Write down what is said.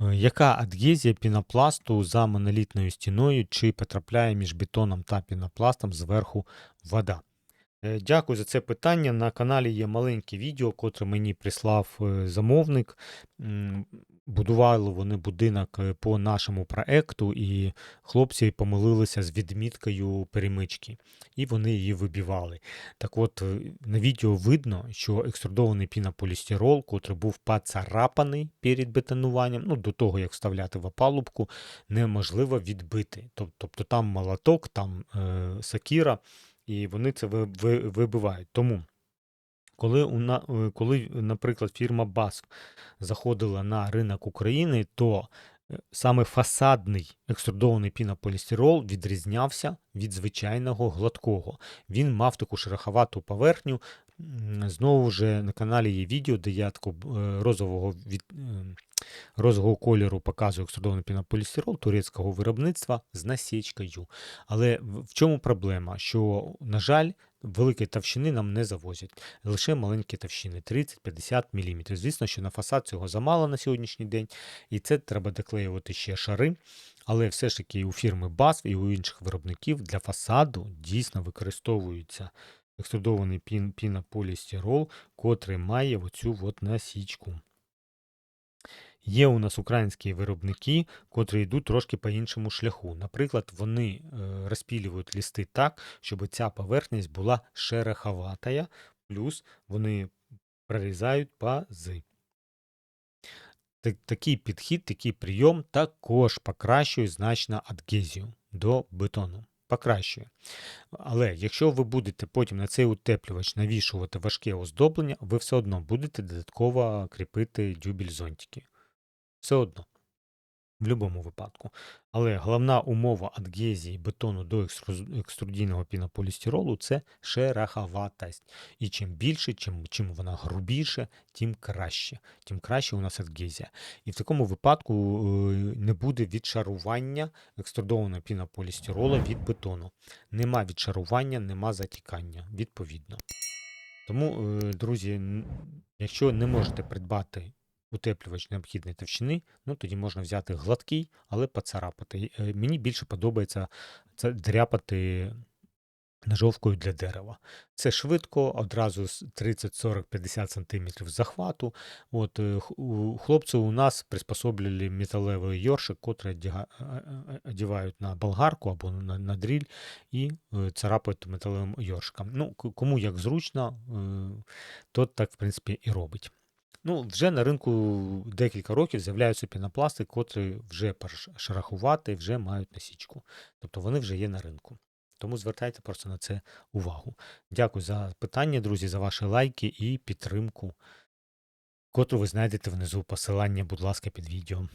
Е, Яка адгезія пінопласту за монолітною стіною, чи потрапляє між бетоном та пінопластом зверху вода? Е, Дякую за це питання. На каналі є маленьке відео, котре мені прислав е, замовник. Будували вони будинок е, по нашому проекту, і хлопці помилилися з відміткою перемички, і вони її вибивали. Так от, е, на відео видно, що екструдований пінополістирол, котрий був поцарапаний перед бетонуванням, ну, до того, як вставляти в опалубку, неможливо відбити. Тобто там молоток, там е, сакіра, і вони це ви- ви- вибивають. Тому, коли, у е, коли, наприклад, фірма BASF заходила на ринок України, то е, саме фасадний екструдований пінополістирол відрізнявся від звичайного гладкого. Він мав таку шероховату поверхню. Знову ж на каналі є відео, де я таку е, розового від, е, розового кольору показую екструдований пінополістирол турецького виробництва з насічкою. Але в чому проблема? Що, на жаль, великі товщини нам не завозять, лише маленькі товщини 30-50 мм. Звісно, що на фасад цього замало на сьогоднішній день, і це треба доклеювати ще шари. Але все ж таки у фірми BASF і у інших виробників для фасаду дійсно використовується екструдований пін, пінополістирол, котрий має оцю от насічку. Є у нас українські виробники, котрі йдуть трошки по іншому шляху. Наприклад, вони е, розпілюють листи так, щоб ця поверхність була шероховатая, плюс вони прорізають пази. Такий підхід, такий прийом також покращує значно адгезію до бетону. Покращує. Але якщо ви будете потім на цей утеплювач навішувати важке оздоблення, ви все одно будете додатково кріпити дюбель зонтики. Все одно. В будь-якому випадку. Але головна умова адгезії бетону до екструдійного пінополістиролу це шероховатость. І чим більше, чим, чим вона грубіше, тим краще. Тим краще у нас адгезія. І в такому випадку е, не буде відшарування екструдованого пінополістирола від бетону. Нема відшарування, нема затікання, відповідно. Тому, е, друзі, якщо не можете придбати утеплювач необхідної товщини, ну тоді можна взяти гладкий, але поцарапати. Е, Мені більше подобається це дряпати ножовкою для дерева. Це швидко, одразу з 30, 40, 50 см захвату. От, е, у хлопців у нас приспособлювали металевий йоршик, котрий е, одягають на болгарку або на, на дріль і царапають металевим йоршиком. Ну, кому як зручно, тот так, в принципі, і робить. Ну, вже на ринку декілька років з'являються пінопласти, котрі вже шарахувати, вже мають насічку. Тобто вони вже є на ринку. Тому звертайте просто на це увагу. Дякую за питання, друзі, за ваші лайки і підтримку, котру ви знайдете внизу посилання, будь ласка, під відео.